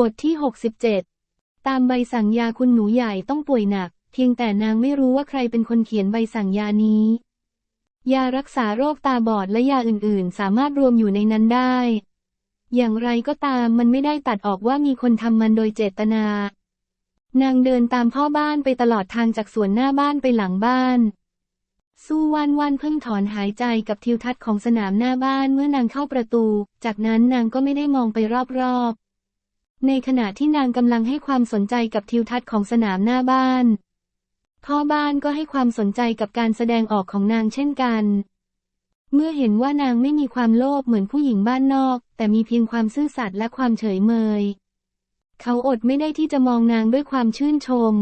บทที่ 67 ตามใบสั่งยาคุณหนูใหญ่ต้องป่วยหนัก เพียงแต่นางไม่รู้ว่าใครเป็นคนเขียนใบสั่งยานี้ ยารักษาโรคตาบอดและยาอื่นๆ สามารถรวมอยู่ในนั้นได้ อย่างไรก็ตามมันไม่ได้ตัดออกว่ามีคนทำมันโดยเจตนา นางเดินตามพ่อบ้านไปตลอดทางจากสวนหน้าบ้านไปหลังบ้านสู้ว่านว่านเพิ่งถอนหายใจกับทิวทัศน์ของสนามหน้าบ้านเมื่อนางเข้าประตู จากนั้นนางก็ไม่ได้มองไปรอบๆ ในขณะที่นางกำลังให้ความสนใจกับทิวทัศน์ของสนามหน้าบ้าน พ่อบ้านก็ให้ความสนใจกับการแสดงออกของนางเช่นกัน เมื่อเห็นว่านางไม่มีความโลภเหมือนผู้หญิงบ้านนอก แต่มีเพียงความซื่อสัตย์และความเฉยเมย เขาอดไม่ได้ที่จะมองนางด้วยความชื่นชม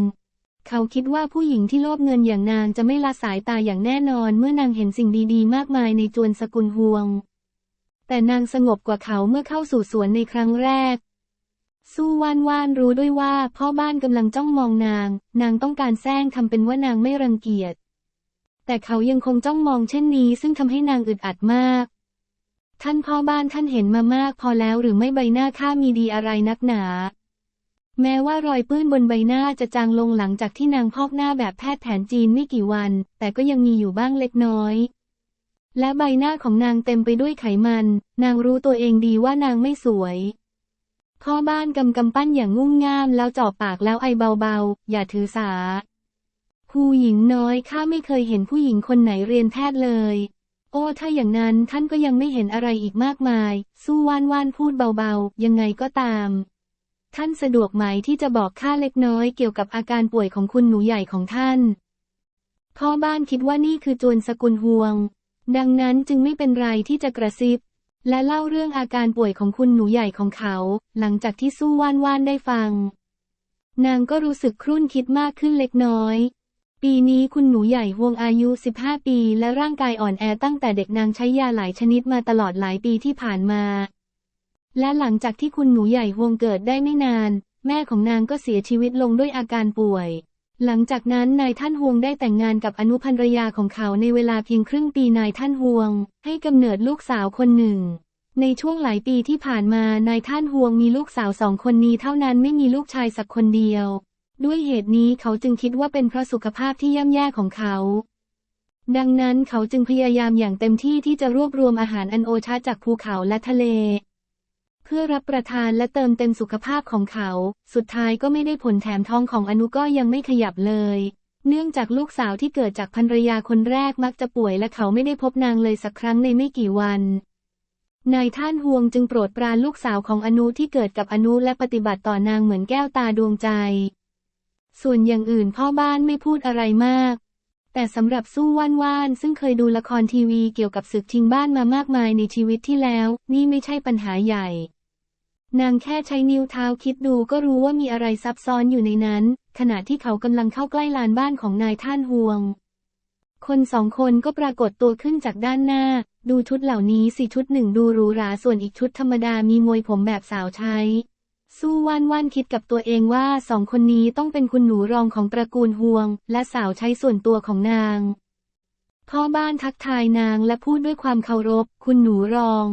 เขาคิดว่าผู้หญิงที่โลภเงินอย่างนางจะไม่ละสายตาอย่างแน่นอน เมื่อนางเห็นสิ่งดีๆ มากมายในจวนสกุลฮวง แต่นางสงบกว่าเขาเมื่อเข้าสู่สวนในครั้งแรก สู้ว่านว่านรู้ด้วยว่าพ่อบ้านกำลังจ้องมองนาง นางต้องการแซงทำเป็นว่านางไม่รังเกียจ แต่เขายังคงจ้องมองเช่นนี้ ซึ่งทำให้นางอึดอัดมาก ท่านพ่อบ้านท่านเห็นมามากพอแล้วหรือไม่ใบหน้าข้ามีดีอะไรนักหนา แม้ว่ารอยปื้นบนใบหน้าจะจางลงหลังจากที่นางพอกหน้าแบบแพทย์แผนจีนไม่กี่วัน แต่ก็ยังมีอยู่บ้างเล็กน้อยและใบหน้าของนางเต็มไปด้วยไขมัน นางรู้ตัวเองดีว่านางไม่สวย พ่อบ้านกำกำปั้นอย่างงุ่มง่ามแล้วจ่อปากแล้วไอเบาๆ อย่าถือสาผู้หญิงน้อยข้าไม่เคยเห็นผู้หญิงคนไหนเรียนแพทย์เลย โอ้ถ้าอย่างนั้นท่านก็ยังไม่เห็นอะไรอีกมากมาย สู้ว่านว่านพูดเบาๆ ยังไงก็ตาม ท่านสะดวกไหมที่จะบอกข้าเล็กน้อยเกี่ยวกับอาการป่วยของคุณหนูใหญ่ของท่าน พ่อบ้านคิดว่านี่คือจวนสกุลฮวง ดังนั้นจึงไม่เป็นไรที่จะกระซิบ และเล่าเรื่องอาการป่วยของคุณหนูใหญ่ของเขา หลังจากที่สู้ว่านว่านได้ฟัง นางก็รู้สึกครุ่นคิดมากขึ้นเล็กน้อย ปีนี้คุณหนูใหญ่วงอายุ 15 ปี และร่างกายอ่อนแอตั้งแต่เด็กนางใช้ยาหลายชนิดมาตลอดหลายปีที่ผ่านมา และหลังจากที่คุณหนูใหญ่วงเกิดได้ไม่นาน แม่ของนางก็เสียชีวิตลงด้วยอาการป่วย หลังจากนั้นนายท่านฮวงได้แต่งงานกับอนุภรรยาของเขาในเวลาเพียงครึ่งปีนายท่านฮวง ให้กำเนิดลูกสาวคนหนึ่ง ในช่วงหลายปีที่ผ่านมานายท่านฮวงมีลูกสาวสองคนนี้เท่านั้นไม่มีลูกชายสักคนเดียว ด้วยเหตุนี้เขาจึงคิดว่าเป็นเพราะสุขภาพที่ย่ำแย่ของเขา ดังนั้นเขาจึงพยายามอย่างเต็มที่ที่จะรวบรวมอาหารอันโอชะจากภูเขาและทะเล เพื่อรับประทานและเติมเต็มสุขภาพของเขา สุดท้ายก็ไม่ได้ผลแถมท้องของอนุก็ยังไม่ขยับเลย เนื่องจากลูกสาวที่เกิดจากภรรยาคนแรกมักจะป่วยและเขาไม่ได้พบนางเลยสักครั้งในไม่กี่วันนายท่านฮวงจึงโปรดปรานลูกสาวของอนุที่เกิดกับอนุและปฏิบัติต่อนางเหมือนแก้วตาดวงใจ ส่วนอย่างอื่นพ่อบ้านไม่พูดอะไรมาก แต่สำหรับสู้ว่านว่านซึ่งเคยดูละครทีวีเกี่ยวกับศึกชิงบ้านมามากมายในชีวิตที่แล้ว นี่ไม่ใช่ปัญหาใหญ่ นางแค่ใช้นิ้วเท้าคิดดูก็รู้ว่ามีอะไรซับซ้อนอยู่ในนั้น ขณะที่เขากำลังเข้าใกล้ลานบ้านของนายท่านฮวง คนสองคนก็ปรากฏตัวขึ้นจากด้านหน้า ดูชุดเหล่านี้สิชุดหนึ่งดูหรูหราส่วนอีกชุดธรรมดามีมวยผมแบบสาวใช้ สู้ว่านว่านคิดกับตัวเองว่าสองคนนี้ต้องเป็นคุณหนูรองของตระกูลฮวง และสาวใช้ส่วนตัวของนางพ่อบ้านทักทายนางและพูดด้วยความเคารพ คุณหนูรอง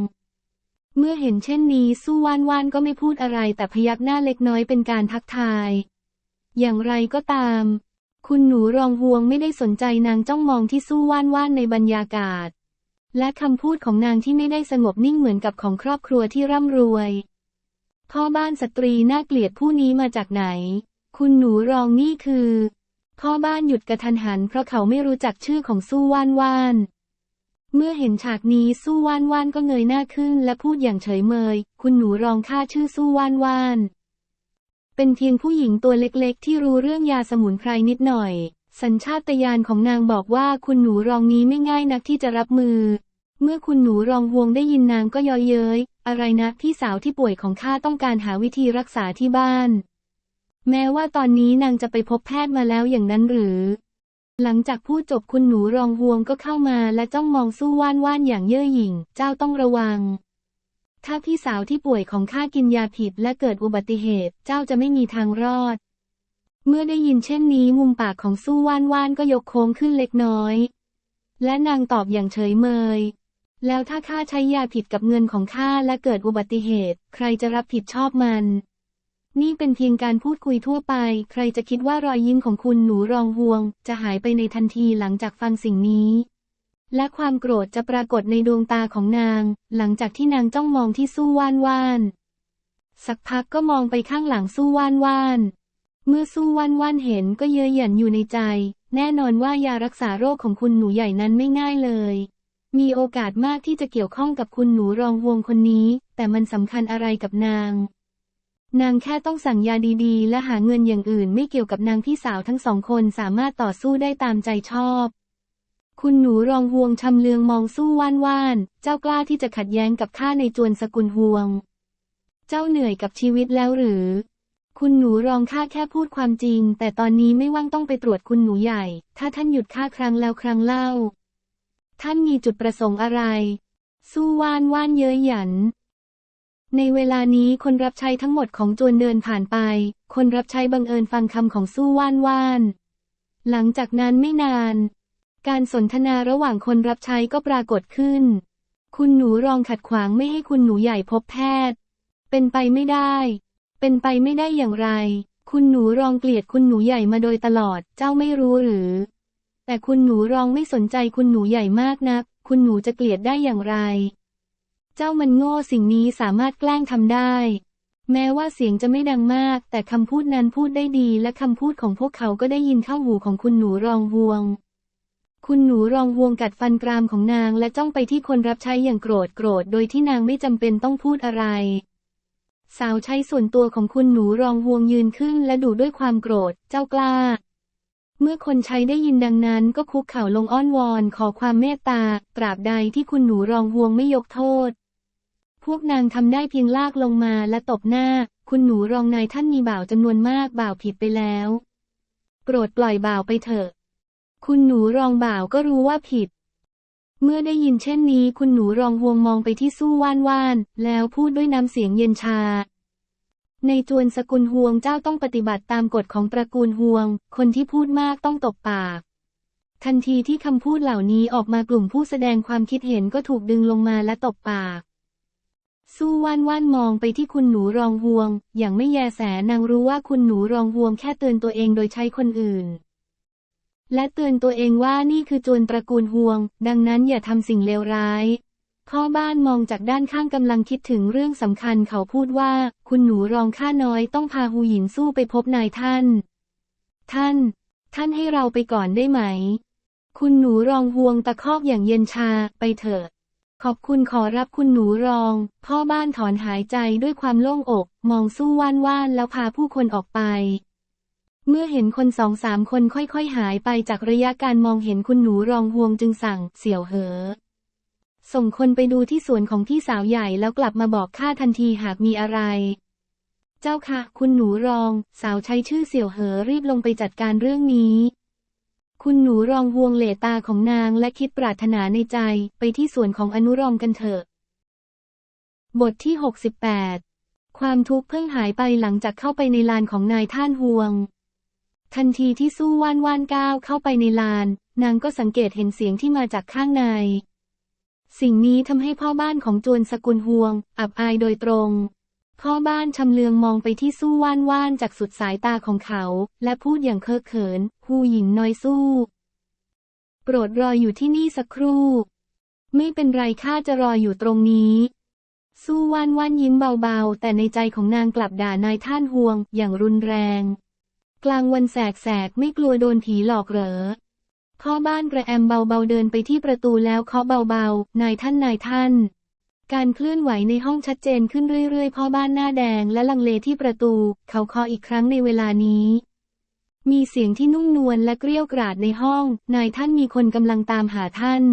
เมื่อเห็นเช่นนี้สู้ว่านว่านก็ไม่พูดอะไรแต่พยักหน้าเล็กน้อยเป็นการทักทาย อย่างไรก็ตาม คุณหนูรองฮวงไม่ได้สนใจนางจ้องมองที่สู้ว่านว่านในบรรยากาศ และคำพูดของนางที่ไม่ได้สงบนิ่งเหมือนกับของครอบครัวที่ร่ำรวย พ่อบ้านสตรีน่าเกลียดผู้นี้มาจากไหน คุณหนูรองนี่คือ พ่อบ้านหยุดกระทันหันเพราะเขาไม่รู้จักชื่อของสู้ว่านว่าน เมื่อเห็นฉากนี้สู้ว่านว่านก็เงยหน้าขึ้นและพูดอย่างเฉยเมย คุณหนูรองข้าชื่อสู้ว่านว่าน เป็นเพียงผู้หญิงตัวเล็กๆ ที่รู้เรื่องยาสมุนไพรนิดหน่อย สัญชาตญาณของนางบอกว่าคุณหนูรองนี้ไม่ง่ายนักที่จะรับมือ เมื่อคุณหนูรองฮวงได้ยินนางก็ยอเย้ย อะไรนะพี่สาวที่ป่วยของข้าต้องการหาวิธีรักษาที่บ้าน แม้ว่าตอนนี้นางจะไปพบแพทย์มาแล้วอย่างนั้นหรือ หลังจากพูดจบคุณหนูรองฮวงก็เข้ามาและจ้องมองสู้ว่านว่านอย่างเย่อหยิ่ง เจ้าต้องระวัง ถ้าพี่สาวที่ป่วยของข้ากินยาผิดและเกิดอุบัติเหตุ เจ้าจะไม่มีทางรอด เมื่อได้ยินเช่นนี้มุมปากของสู้ว่านว่านก็ยกโค้งขึ้นเล็กน้อย และนางตอบอย่างเฉยเมย แล้วถ้าข้าใช้ยาผิดกับเงินของข้าและเกิดอุบัติเหตุ ใครจะรับผิดชอบมัน นี่เป็นเพียงการพูดคุยทั่วไป ใครจะคิดว่ารอยยิ้มของคุณหนูรองฮวง จะหายไปในทันทีหลังจากฟังสิ่งนี้ และความโกรธจะปรากฏในดวงตาของนาง หลังจากที่นางจ้องมองที่สู้ว่านว่าน สักพักก็มองไปข้างหลังสู้ว่านว่าน เมื่อสู้ว่านว่านเห็นก็เย้ยหยันอยู่ในใจ แน่นอนว่ายารักษาโรคของคุณหนูใหญ่นั้นไม่ง่ายเลยมีโอกาสมากที่จะเกี่ยวข้องกับคุณหนูรองฮวงคนนี้ แต่มันสำคัญอะไรกับนาง นางแค่ต้องสั่งยาดีๆ และหาเงินอย่างอื่นไม่เกี่ยวกับนางพี่สาวทั้งสองคนสามารถต่อสู้ได้ตามใจชอบ คุณหนูรองฮวงชำเลืองมองสู้ว่านว่าน เจ้ากล้าที่จะขัดแย้งกับข้าในจวนสกุลฮวง เจ้าเหนื่อยกับชีวิตแล้วหรือ คุณหนูรองข้าแค่พูดความจริง แต่ตอนนี้ไม่ว่างต้องไปตรวจคุณหนูใหญ่ ถ้าท่านหยุดข้าครั้งแล้วครั้งเล่า ท่านมีจุดประสงค์อะไร สู้ว่านว่านเย้ยหยัน ในเวลานี้คนรับใช้ทั้งหมดของจวนเดินผ่านไป คนรับใช้บังเอิญฟังคำของสู้ว่านว่าน หลังจากนั้นไม่นาน การสนทนาระหว่างคนรับใช้ก็ปรากฏขึ้น คุณหนูรองขัดขวางไม่ให้คุณหนูใหญ่พบแพทย์ เป็นไปไม่ได้ เป็นไปไม่ได้อย่างไร คุณหนูรองเกลียดคุณหนูใหญ่มาโดยตลอด เจ้าไม่รู้หรือ แต่คุณหนูรองไม่สนใจคุณหนูใหญ่มากนัก คุณหนูจะเกลียดได้อย่างไร เจ้ามันโง่สิ่งนี้สามารถแกล้งทำได้ แม้ว่าเสียงจะไม่ดังมาก แต่คำพูดนั้นพูดได้ดี และคำพูดของพวกเขาก็ได้ยินเข้าหูของคุณหนูรองฮวง คุณหนูรองฮวงกัดฟันกรามของนาง และจ้องไปที่คนรับใช้อย่างโกรธโกรธ โดยที่นางไม่จำเป็นต้องพูดอะไร สาวใช้ส่วนตัวของคุณหนูรองฮวงยืนขึ้น และดูด้วยความโกรธ เจ้ากล้าเมื่อคนใช้ได้ยินดังนั้นก็คุกเข่าลงอ้อนวอนขอความเมตตา ตราบใดที่คุณหนูรองฮวงไม่ยกโทษ พวกนางทำได้เพียงลากลงมาและตบหน้า คุณหนูรองนายท่านมีบ่าวจำนวนมากบ่าวผิดไปแล้ว โปรดปล่อยบ่าวไปเถอะ คุณหนูรองบ่าวก็รู้ว่าผิด เมื่อได้ยินเช่นนี้ คุณหนูรองฮวงมองไปที่สู้ว่านว่าน แล้วพูดด้วยน้ำเสียงเย็นชา ในจวนสกุลฮวงเจ้าต้องปฏิบัติตามกฎของตระกูลฮวง คนที่พูดมากต้องตบปากทันทีที่คำพูดเหล่านี้ออกมากลุ่มผู้แสดงความคิดเห็นก็ถูกดึงลงมาและตบปาก สู้ว่านว่านมองไปที่คุณหนูรองฮวง อย่างไม่แยแสนางรู้ว่าคุณหนูรองฮวงแค่เตือนตัวเองโดยใช้คนอื่น และเตือนตัวเองว่านี่คือจวนตระกูลฮวง ดังนั้นอย่าทำสิ่งเลวร้ายพ่อบ้านมองจากด้านข้างกำลังคิดถึงเรื่องสำคัญเขาพูดว่า คุณหนูรองข้าน้อยต้องพาหูหยินสู้ไปพบนายท่าน ท่าน ท่านให้เราไปก่อนได้ไหม คุณหนูรองฮวงตะคอกอย่างเย็นชาไปเถอะ ขอบคุณขอรับคุณหนูรอง พ่อบ้านถอนหายใจด้วยความโล่งอก มองสู้ว่านว่านแล้วพาผู้คนออกไป เมื่อเห็นคนสองสามคนค่อยๆหายไปจากระยะการมองเห็นคุณหนูรองฮวงจึงสั่ง เสี่ยวเหอ ส่งคนไปดูที่สวนของพี่สาวใหญ่แล้วกลับมาบอกข้าทันทีหากมีอะไร เจ้าค่ะ คุณหนูรอง สาวใช้ชื่อเสี่ยวเหอรีบลงไปจัดการเรื่องนี้ คุณหนูรองฮวงเหลตาของนางและคิดปรารถนาในใจไปที่ส่วนของอนุรองกันเถอะ บทที่ 68 ความทุกข์เพิ่งหายไปหลังจากเข้าไปในลานของนายท่านฮวง ทันทีที่สู้ว่านว่านก้าวเข้าไปในลาน นางก็สังเกตเห็นเสียงที่มาจากข้างใน สิ่งนี้ทำให้พ่อบ้านของจวนสกุลฮวง อับอายโดยตรง พ่อบ้านชำเลืองมองไปที่สู้ว่านว่านจากสุดสายตาของเขา และพูดอย่างเคอะเขินฮูหญินน้อยสู้ โปรดรออยู่ที่นี่สักครู่ ไม่เป็นไรข้าจะรออยู่ตรงนี้ สู้ว่านว่านยิ้มเบาๆ แต่ในใจของนางกลับด่านายท่านฮวงอย่างรุนแรง กลางวันแสกๆไม่กลัวโดนผีหลอกเหรอพ่อบ้านกระแอมเบาๆเดินไปที่ประตูแล้วเคาะเบาๆ นายท่านนายท่าน การเคลื่อนไหวในห้องชัดเจนขึ้นเรื่อยๆ พ่อบ้านหน้าแดงและลังเลที่ประตู เขาคาะอีกครั้งในเวลานี้ มีเสียงที่นุ่มนวลและเกรี้ยวกราดในห้อง นายท่านมีคนกำลังตามหาท่าน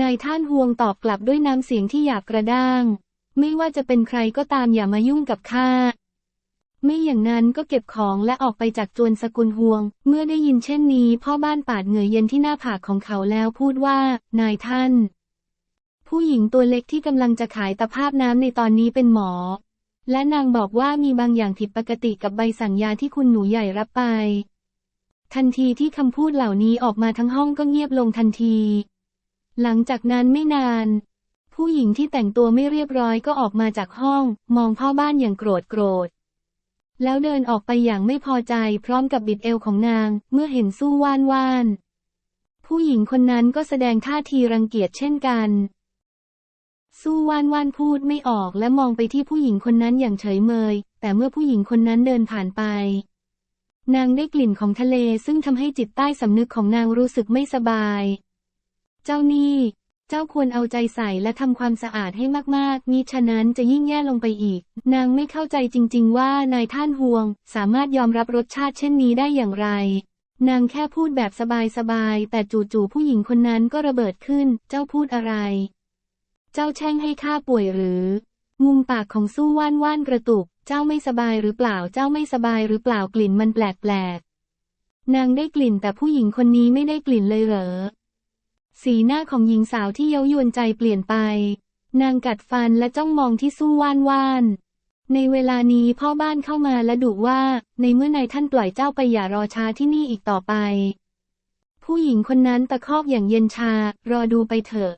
นายท่านฮวงตอบกลับด้วยน้ำเสียงที่หยาบกระด้าง ไม่ว่าจะเป็นใครก็ตามอย่ามายุ่งกับข้า ไม่อย่างนั้นก็เก็บของและออกไปจากจวนสกุลฮวง เมื่อได้ยินเช่นนี้ พ่อบ้านปาดเหงื่อเย็นที่หน้าผากของเขาแล้วพูดว่า นายท่าน ผู้หญิงตัวเล็กที่กำลังจะขายตะภาพน้ำในตอนนี้เป็นหมอ และนางบอกว่ามีบางอย่างผิดปกติกับใบสั่งยาที่คุณหนูใหญ่รับไป ทันทีที่คำพูดเหล่านี้ออกมาทั้งห้องก็เงียบลงทันที หลังจากนั้นไม่นาน ผู้หญิงที่แต่งตัวไม่เรียบร้อยก็ออกมาจากห้อง มองพ่อบ้านอย่างโกรธโกรธ แล้วเดินออกไปอย่างไม่พอใจพร้อมกับบิดเอวของนางเมื่อเห็นสู้ว่านว่าน ผู้หญิงคนนั้นก็แสดงท่าทีรังเกียจเช่นกัน สู้ว่านว่านพูดไม่ออกและมองไปที่ผู้หญิงคนนั้นอย่างเฉยเมย แต่เมื่อผู้หญิงคนนั้นเดินผ่านไป นางได้กลิ่นของทะเลซึ่งทำให้จิตใต้สำนึกของนางรู้สึกไม่สบาย เจ้านี่ เจ้าควรเอาใจใส่และทำความสะอาดให้มากๆมิฉะนั้นจะยิ่งแย่ลงไปอีก นางไม่เข้าใจจริง ๆ ว่านายท่านห่วง สามารถยอมรับรสชาติเช่นนี้ได้อย่างไรนางแค่พูดแบบสบายๆ แต่จู่ๆ ผู้หญิงคนนั้นก็ระเบิดขึ้น เจ้าพูดอะไร จ้าแช่งให้ข้าป่วยหรือ มุมปากของสู้ว่านว่านกระตุก เจ้าไม่สบายหรือเปล่า เจ้าไม่สบายหรือเปล่ากลิ่นมันแปลกๆนางได้กลิ่นแต่ผู้หญิงคนนี้ไม่ได้กลิ่นเลยเหรอ สีหน้าของหญิงสาวที่เย้ายวนใจเปลี่ยนไป นางกัดฟันและจ้องมองที่สู้ว่านว่าน ในเวลานี้พ่อบ้านเข้ามาและดุว่า ในเมื่อนายท่านปล่อยเจ้าไปอย่ารอช้าที่นี่อีกต่อไป ผู้หญิงคนนั้นตะคอกอย่างเย็นชา รอดูไปเถอะ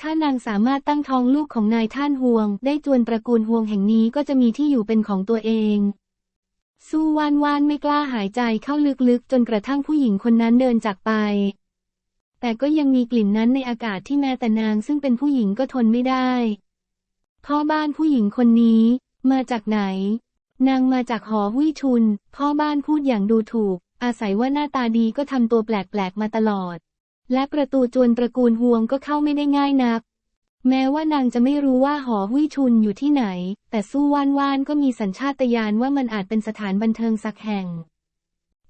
ถ้านางสามารถตั้งท้องลูกของนายท่านห่วง ได้จวนตระกูลห่วงแห่งนี้ก็จะมีที่อยู่เป็นของตัวเอง สู้ว่านว่านไม่กล้าหายใจเข้าลึกๆ จนกระทั่งผู้หญิงคนนั้นเดินจากไป แต่ก็ยังมีกลิ่นนั้นในอากาศที่แม้แต่นางซึ่งเป็นผู้หญิงก็ทนไม่ได้พ่อบ้านผู้หญิงคนนี้ มาจากไหน นางมาจากหอหุ้ยชุน พ่อบ้านพูดอย่างดูถูก อาศัยว่าหน้าตาดีก็ทำตัวแปลกๆมาตลอด และประตูจวนตระกูลห่วงก็เข้าไม่ได้ง่ายนัก แม้ว่านางจะไม่รู้ว่าหอหุ้ยชุนอยู่ที่ไหน แต่สู้ว่านว่านก็มีสัญชาตญาณว่ามันอาจเป็นสถานบันเทิงสักแห่ง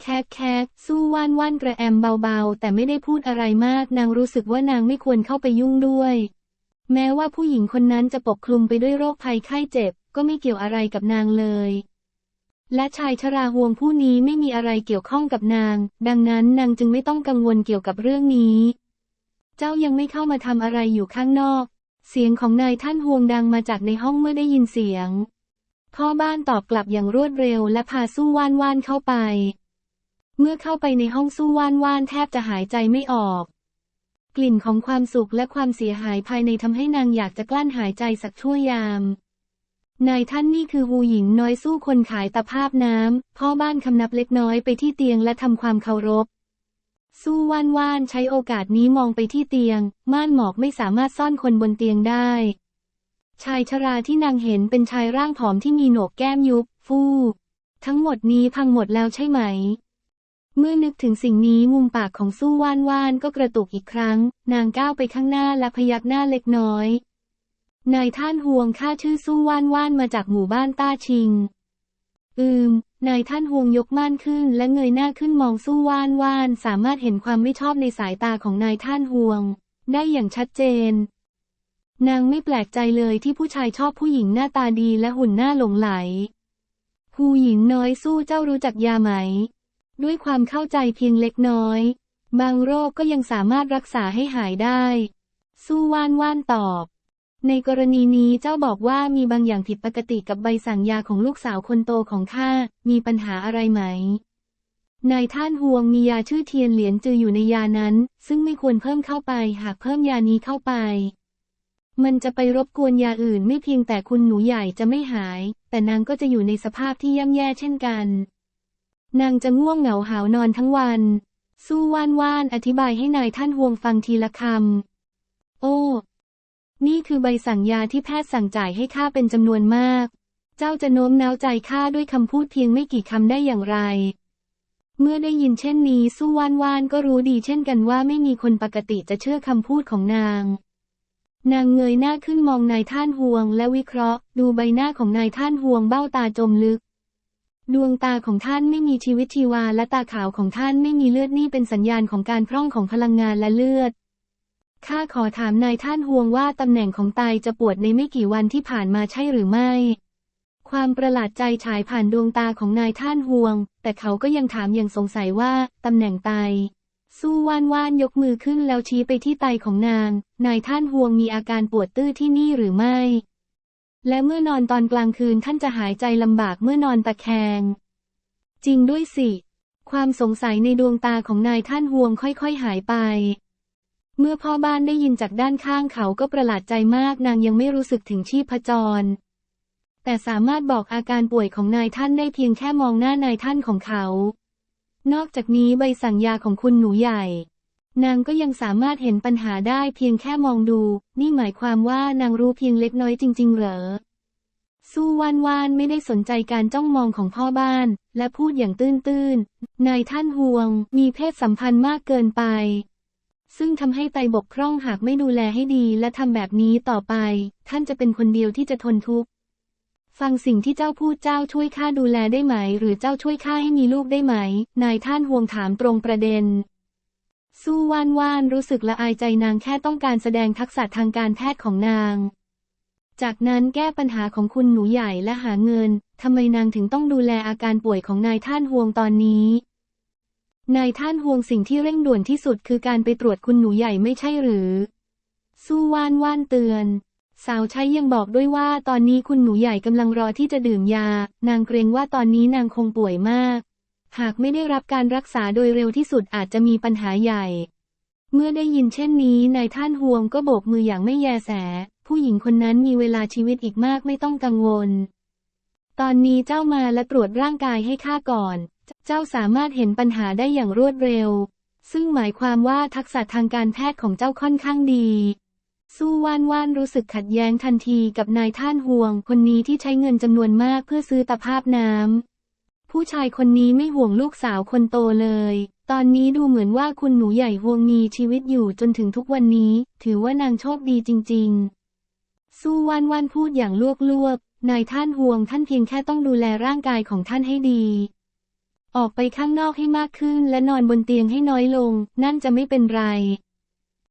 แคกแคกสู้ว่านว่านกระแอมเบาๆ แต่ไม่ได้พูดอะไรมาก นางรู้สึกว่านางไม่ควรเข้าไปยุ่งด้วย แม้ว่าผู้หญิงคนนั้นจะปกคลุมไปด้วยโรคภัยไข้เจ็บ ก็ไม่เกี่ยวอะไรกับนางเลย และชายชราห่วงผู้นี้ไม่มีอะไรเกี่ยวข้องกับนาง ดังนั้นนางจึงไม่ต้องกังวลเกี่ยวกับเรื่องนี้ เจ้ายังไม่เข้ามาทำอะไรอยู่ข้างนอก เสียงของนายท่านห่วงดังมาจากในห้องเมื่อได้ยินเสียง พ่อบ้านตอบกลับอย่างรวดเร็วและพาสู้ว่านว่านเข้าไป เมื่อเข้าไปในห้องสู้ว่านว่านแทบจะหายใจไม่ออก กลิ่นของความสุขและความเสียหายภายในทำให้นางอยากจะกลั้นหายใจสักชั่วยาม นายท่านนี่คือหูหญิงน้อยสู้คนขายตะภาพน้ำ พ่อบ้านคำนับเล็กน้อยไปที่เตียงและทำความเคารพ สู้ว่านว่านใช้โอกาสนี้มองไปที่เตียง ม่านหมอกไม่สามารถซ่อนคนบนเตียงได้ ชายชราที่นางเห็นเป็นชายร่างผอมที่มีโหนกแก้มยุบ ฟูทั้งหมดนี้พังหมดแล้วใช่ไหม เมื่อนึกถึงสิ่งนี้มุมปากของสู้ว่านว่านก็กระตุกอีกครั้ง นางก้าวไปข้างหน้าและพยักหน้าเล็กน้อย นายท่านห่วงข้าชื่อสู้ว่านว่านมาจากหมู่บ้านต้าชิง อืม นายท่านห่วงยกม่านขึ้นและเงยหน้าขึ้นมองสู้ว่านว่านสามารถเห็นความไม่ชอบในสายตาของนายท่านห่วง ได้อย่างชัดเจน นางไม่แปลกใจเลยที่ผู้ชายชอบผู้หญิงหน้าตาดีและหุ่นหน้าหลงไหลผู้หญิงน้อยสู้เจ้ารู้จักยาไหม ด้วยความเข้าใจเพียงเล็กน้อย บางโรคก็ยังสามารถรักษาให้หายได้ สู้ว่านว่านตอบ ในกรณีนี้เจ้าบอกว่ามีบางอย่างผิดปกติกับใบสั่งยาของลูกสาวคนโตของข้า มีปัญหาอะไรไหม นายท่านห่วงมียาชื่อเทียนเหรียญจืออยู่ในยานั้น ซึ่งไม่ควรเพิ่มเข้าไป หากเพิ่มยานี้เข้าไป มันจะไปรบกวนยาอื่นไม่เพียงแต่คุณหนูใหญ่จะไม่หาย แต่นางก็จะอยู่ในสภาพที่ย่ำแย่เช่นกัน นางจะง่วงเหงาหาวนอนทั้งวัน สู้ว่านว่านอธิบายให้นายท่านห่วงฟังทีละคำ โอ้ นี่คือใบสั่งยาที่แพทย์สั่งจ่ายให้ข้าเป็นจำนวนมาก เจ้าจะโน้มน้าวใจข้าด้วยคำพูดเพียงไม่กี่คำได้อย่างไร เมื่อได้ยินเช่นนี้สู้ว่านว่านก็รู้ดีเช่นกันว่าไม่มีคนปกติจะเชื่อคำพูดของนาง นางเงยหน้าขึ้นมองนายท่านห่วง และวิเคราะห์ ดูใบหน้าของนายท่านห่วงเบ้าตาจมลึก ดวงตาของท่านไม่มีชีวิตชีวาและตาขาวของท่านไม่มีเลือดนี่เป็นสัญญาณของการพร่องของพลังงานและเลือด ข้าขอถามนายท่านห่วงว่าตำแหน่งของไตจะปวดในไม่กี่วันที่ผ่านมาใช่หรือไม่ ความประหลาดใจฉายผ่านดวงตาของนายท่านห่วง แต่เขาก็ยังถามอย่างสงสัยว่าตำแหน่งไต สู้ว่านว่านยกมือขึ้นแล้วชี้ไปที่ไตของนาง นายท่านห่วงมีอาการปวดตื้อที่นี่หรือไม่ และเมื่อนอนตอนกลางคืนท่านจะหายใจลำบากเมื่อนอนตะแคง จริงด้วยสิ ความสงสัยในดวงตาของนายท่านห่วงค่อยๆหายไป เมื่อพ่อบ้านได้ยินจากด้านข้างเขาก็ประหลาดใจมากนางยังไม่รู้สึกถึงชีพจร แต่สามารถบอกอาการป่วยของนายท่านได้เพียงแค่มองหน้านายท่านของเขา นอกจากนี้ใบสั่งยาของคุณหนูใหญ่ นางก็ยังสามารถเห็นปัญหาได้เพียงแค่มองดู นี่หมายความว่านางรู้เพียงเล็กน้อยจริง ๆ เหรอสู้วานวานไม่ได้สนใจการจ้องมองของพ่อบ้าน และพูดอย่างตื้นๆนายท่านห่วง มีเพศสัมพันธ์มากเกินไป ซึ่งทำให้ไตบกพร่องหากไม่ดูแลให้ดีและทำแบบนี้ต่อไป ท่านจะเป็นคนเดียวที่จะทนทุกข์ ฟังสิ่งที่เจ้าพูดเจ้าช่วยข้าดูแลได้ไหม หรือเจ้าช่วยข้าให้มีลูกได้ไหม นายท่านห่วงถามตรงประเด็น สู้ว่านว่านรู้สึกละอายใจนางแค่ต้องการแสดงทักษะทางการแพทย์ของนาง จากนั้นแก้ปัญหาของคุณหนูใหญ่และหาเงินทำไมนางถึงต้องดูแลอาการป่วยของนายท่านห่วงตอนนี้ นายท่านห่วงสิ่งที่เร่งด่วนที่สุดคือการไปตรวจคุณหนูใหญ่ไม่ใช่หรือ สู้ว่านว่านเตือน สาวใช้ยังบอกด้วยว่าตอนนี้คุณหนูใหญ่กำลังรอที่จะดื่มยา นางเกรงว่าตอนนี้นางคงป่วยมาก หากไม่ได้รับการรักษาโดยเร็วที่สุดอาจจะมีปัญหาใหญ่ เมื่อได้ยินเช่นนี้นายท่านห่วงก็โบกมืออย่างไม่แยแส ผู้หญิงคนนั้นมีเวลาชีวิตอีกมากไม่ต้องกังวล ตอนนี้เจ้ามาและตรวจร่างกายให้ข้าก่อน เจ้าสามารถเห็นปัญหาได้อย่างรวดเร็ว ซึ่งหมายความว่าทักษะทางการแพทย์ของเจ้าค่อนข้างดี สู้ว่านว่านรู้สึกขัดแย้งทันทีกับนายท่านห่วง คนนี้ที่ใช้เงินจำนวนมากเพื่อซื้อตะภาพน้ำ ผู้ชายคนนี้ไม่ห่วงลูกสาวคนโตเลย ตอนนี้ดูเหมือนว่าคุณหนูใหญ่ห่วงมีชีวิตอยู่จนถึงทุกวันนี้ ถือว่านางโชคดีจริง ๆ สู้ว่านว่านพูดอย่างลวกลวกๆนายท่านห่วงท่านเพียงแค่ต้องดูแลร่างกายของท่านให้ดี ออกไปข้างนอกให้มากขึ้นและนอนบนเตียงให้น้อยลง นั่นจะไม่เป็นไร